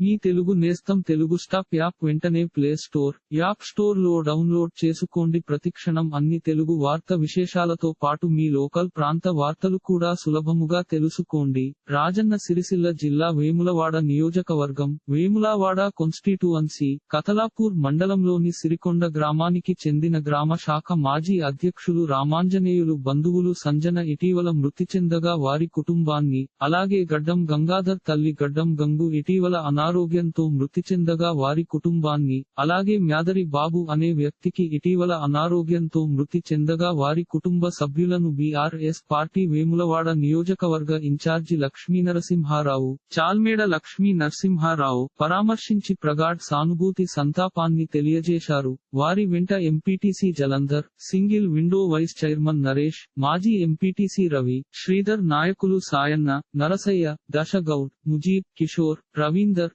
మీ తెలుగు నేస్తం Telugu stop app వెంటనే play store app స్టోర్లో డౌన్లోడ్ చేసుకోండి. ప్రతిక్షణం అన్ని తెలుగు వార్త విశేషాలతో పాటు మీ లోకల్ ప్రాంత వార్తలు కూడా సులభముగా తెలుసుకోండి. రాజన్న సిరిసిల్ల జిల్లా వేములవాడ నియోజకవర్గం వేములవాడ కాన్స్టిట్యువన్సీ కతలాపూర్ మండలంలోని సిరికొండ గ్రామానికి చెందిన గ్రామ శాఖ మాజీ అధ్యక్షులు రామాంజనేయులు బంధువులు సంజన ఇటీవల మృతి చెందగా వారి కుటుంబాన్ని అలాగే గడ్డం గంగాధర్ తల్లి గడ్డం గంగు ఇటీవల అనారోగ్యంతో మృతి చెందగా వారి కుటుంబాన్ని అలాగే మ్యాదరి బాబు అనే వ్యక్తికి ఇటీవల అనారోగ్యంతో మృతి చెందగా వారి కుటుంబ సభ్యులను బీఆర్ఎస్ పార్టీ వేములవాడ నియోజకవర్గ ఇన్ఛార్జి లక్ష్మీ నరసింహారావు చాల్మేడ లక్ష్మీ నరసింహారావు పరామర్శించి ప్రగాఢ్ సానుభూతి సంతాపాన్ని తెలియజేశారు. వారి వెంట MPTC Jalandhar single window vice chairman Naresh మాజీ ఎంపీటీసీ రవి శ్రీధర్ నాయకులు సాయన్న నరసయ్య దశగౌడ్ ముజీబ్ కిషోర్ రవీందర్